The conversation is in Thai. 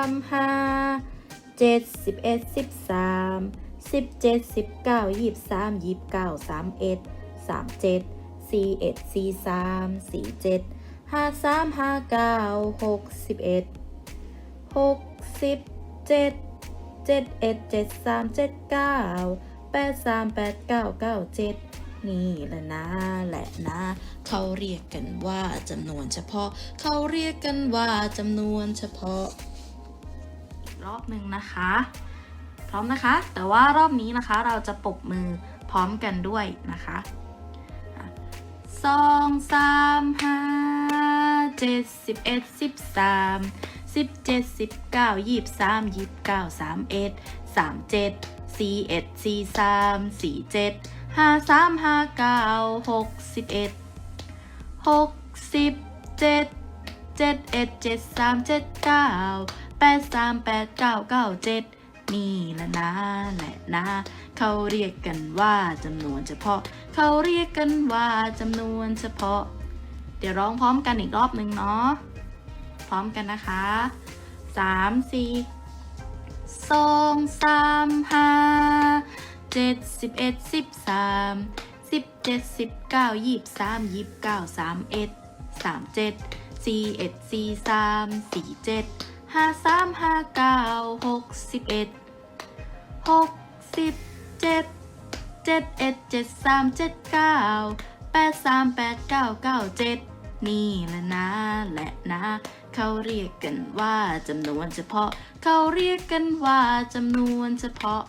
ามห้าเจ็ดสิบเอ็ดสิบสามสิบเจ็ดสิบเก้ายี่สามยี่เก้าสามเอ็ดสามเจ็ดสี่เอ็ดสี่สามสี่เจ็ดห้าสามห้าเก้าหกสิบเอ็ดหกสิบเจ็ดเจ็ดเอ็ดเจ็ดสามเจ็ดเก้าแปดสามแปดเก้าเก้าเจ็ดนี่แหละนะแหละนะ เขาเรียกกันว่าจำนวนเฉพาะ เขาเรียกกันว่าจำนวนเฉพาะ รอบหนึ่งนะคะ พร้อมนะคะ แต่ว่ารอบนี้นะคะเราจะปบมือพร้อมกันด้วยนะคะอะสองสามห้าเจ็ดสิบเอ็ดสิบสามสิบเจ็ดสิบเก้ายี่สิบสามยี่สิบเก้าสามเอ็ดสามเจ็ดสี่เอ็ดสี่สามสี่เจ็ดห้าสามห้าเก้าหกสิบเอ็ดหกสิบเจ็ดเจ็ดเอ็ดเจ็ดสามเจ็ดเก้า แปดสามแปดเก้าเก้าเจ็ดนี่แหละนะแหละนะ เขาเรียกกันว่าจำนวนเฉพาะ เขาเรียกกันว่าจำนวนเฉพาะ เดี๋ยวร้องพร้อมกันอีกรอบหนึ่งเนาะ พร้อมกันนะคะสามสี่สองสามห้าเจ็ดสิบเอ็ดสิบสามสิบเจ็ดสิบเก้ายี่สิบสามยี่สิบเก้าสามเอ็ดสามเจ็ดสี่เอ็ดสี่สามสี่เจ็ด ห้าสามห้าเก้าหกสิบเอ็ดหกสิบเจ็ดเจ็ดเอ็ดเจ็ดสามเจ็ดเก้าแปดสามแปดเก้าเก้าเจ็ดนี่แหละนะและนะ เขาเรียกกันว่าจำนวนเฉพาะ เขาเรียกกันว่าจำนวนเฉพาะ